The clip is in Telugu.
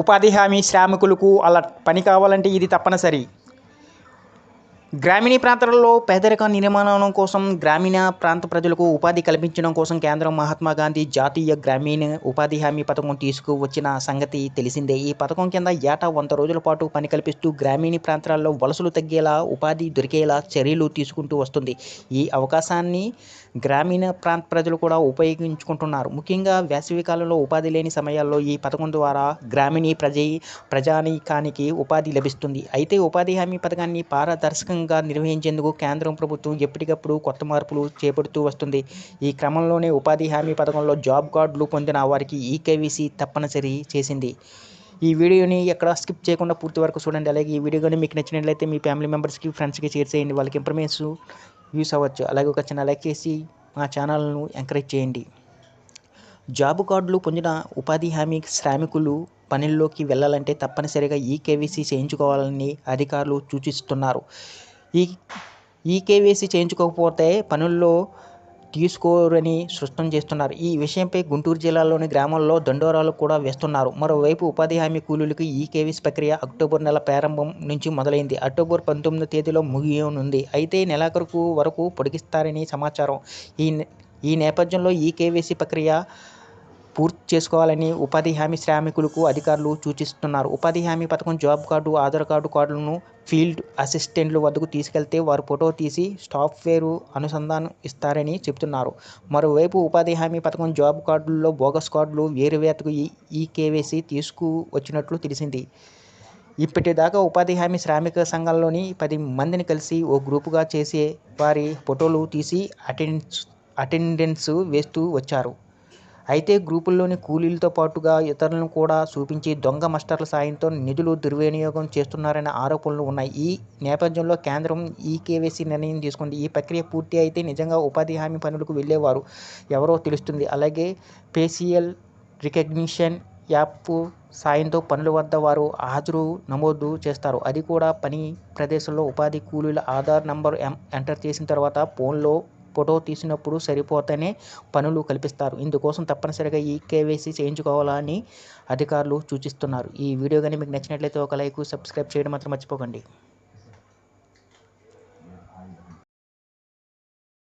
ఉపాధి హామీ శ్రామికులకు అలా పని కావాలంటే ఇది తప్పనిసరి. గ్రామీణ ప్రాంతాలలో పేదరిక నిర్మాణం కోసం గ్రామీణ ప్రాంత ప్రజలకు ఉపాధి కల్పించడం కోసం కేంద్రం మహాత్మా గాంధీ జాతీయ గ్రామీణ ఉపాధి హామీ పథకం తీసుకువచ్చిన సంగతి తెలిసిందే. ఈ పథకం కింద ఏటా వంద రోజుల పాటు పని కల్పిస్తూ గ్రామీణ ప్రాంతాల్లో వలసలు తగ్గేలా ఉపాధి దొరికేలా చర్యలు తీసుకుంటూ వస్తుంది. ఈ అవకాశాన్ని గ్రామీణ ప్రాంత ప్రజలు కూడా ఉపయోగించుకుంటున్నారు. ముఖ్యంగా వేసవి కాలంలో ఉపాధి లేని సమయాల్లో ఈ పథకం ద్వారా గ్రామీణ ప్రజ ప్రజానీకానికి ఉపాధి లభిస్తుంది. అయితే ఉపాధి హామీ పథకాన్ని పారదర్శకంగా నిర్వహించేందుకు కేంద్రం ప్రభుత్వం ఎప్పటికప్పుడు కొత్త మార్పులు చేపడుతూ వస్తుంది. ఈ క్రమంలోనే ఉపాధి హామీ పథకంలో జాబ్ కార్డులు పొందిన వారికి ఈకేవీసీ తప్పనిసరి చేసింది. ఈ వీడియోని ఎక్కడ స్కిప్ చేయకుండా పూర్తి వరకు చూడండి. అలాగే ఈ వీడియో కానీ మీకు నచ్చినట్లయితే మీ ఫ్యామిలీ మెంబర్స్కి ఫ్రెండ్స్కి షేర్ చేయండి. వాళ్ళకి ఇన్ఫర్మేషన్ యూస్ అవ్వచ్చు. అలాగే ఒక చిన్న లైక్ చేసి మా ఛానల్ను ఎంకరేజ్ చేయండి. జాబ్ కార్డులు పొందిన ఉపాధి హామీ శ్రామికులు పనుల్లోకి వెళ్ళాలంటే తప్పనిసరిగా ఈ కేవీసీ చేయించుకోవాలని అధికారులు సూచిస్తున్నారు. ఈ ఈ చేయించుకోకపోతే పనుల్లో తీసుకోరని స్పష్టం చేస్తున్నారు. ఈ విషయంపై గుంటూరు జిల్లాలోని గ్రామాల్లో దండోరాలు కూడా వేస్తున్నారు. మరోవైపు ఉపాధి హామీ కూలీలకు ఈ ప్రక్రియ అక్టోబర్ నెల ప్రారంభం నుంచి మొదలైంది. అక్టోబర్ పంతొమ్మిదో తేదీలో ముగియనుంది. అయితే నెలాఖరుకు వరకు పొడిగిస్తారని సమాచారం. ఈ ఈ నేపథ్యంలో ఈ కేవీసీ ప్రక్రియ పూర్తి చేసుకోవాలని ఉపాధి హామీ శ్రామికులకు అధికారులు సూచిస్తున్నారు. ఉపాధి హామీ పథకం జాబ్ కార్డు ఆధార్ కార్డు కార్డులను ఫీల్డ్ అసిస్టెంట్ల వద్దకు తీసుకెళ్తే వారు ఫోటో తీసి సాఫ్ట్వేర్ అనుసంధానం ఇస్తారని చెబుతున్నారు. మరోవైపు ఉపాధి హామీ పథకం జాబ్ కార్డుల్లో బోగస్ కార్డులు వేరువేతకు ఈ ఈ కేవైసీ తీసుకువచ్చినట్లు తెలిసింది. ఇప్పటిదాకా ఉపాధి హామీ శ్రామిక సంఘాల్లోని పది మందిని కలిసి ఓ గ్రూపుగా చేసే వారి ఫోటోలు తీసి అటెండెన్స్ అటెండెన్స్ వేస్తూ వచ్చారు. అయితే గ్రూపుల్లోని కూలీలతో పాటుగా ఇతరులను కూడా చూపించి దొంగ మాస్టర్ల సాయంతో నిధులు దుర్వినియోగం చేస్తున్నారనే ఆరోపణలు ఉన్నాయి. ఈ నేపథ్యంలో కేంద్రం ఈ కేవైసీ నిర్ణయం తీసుకుంది. ఈ ప్రక్రియ పూర్తి అయితే నిజంగా ఉపాధి హామీ పనులకు వెళ్ళేవారు ఎవరో తెలుస్తుంది. అలాగే ఫేషియల్ రికగ్నిషన్ యాప్ సాయంతో పనుల వద్ద వారు హాజరు నమోదు చేస్తారు. అది కూడా పని ప్రదేశంలో ఉపాధి కూలీల ఆధార్ నంబర్ ఎంటర్ చేసిన తర్వాత ఫోన్లో ఫోటో తీసినప్పుడు సరిపోతేనే పనులు కల్పిస్తారు. ఇందుకోసం తప్పనిసరిగా ఈ కేవైసీ చేయించుకోవాలని అధికారులు సూచిస్తున్నారు. ఈ వీడియో కానీ మీకు నచ్చినట్లయితే ఒక లైక్ సబ్స్క్రైబ్ చేయడం మాత్రం మర్చిపోకండి.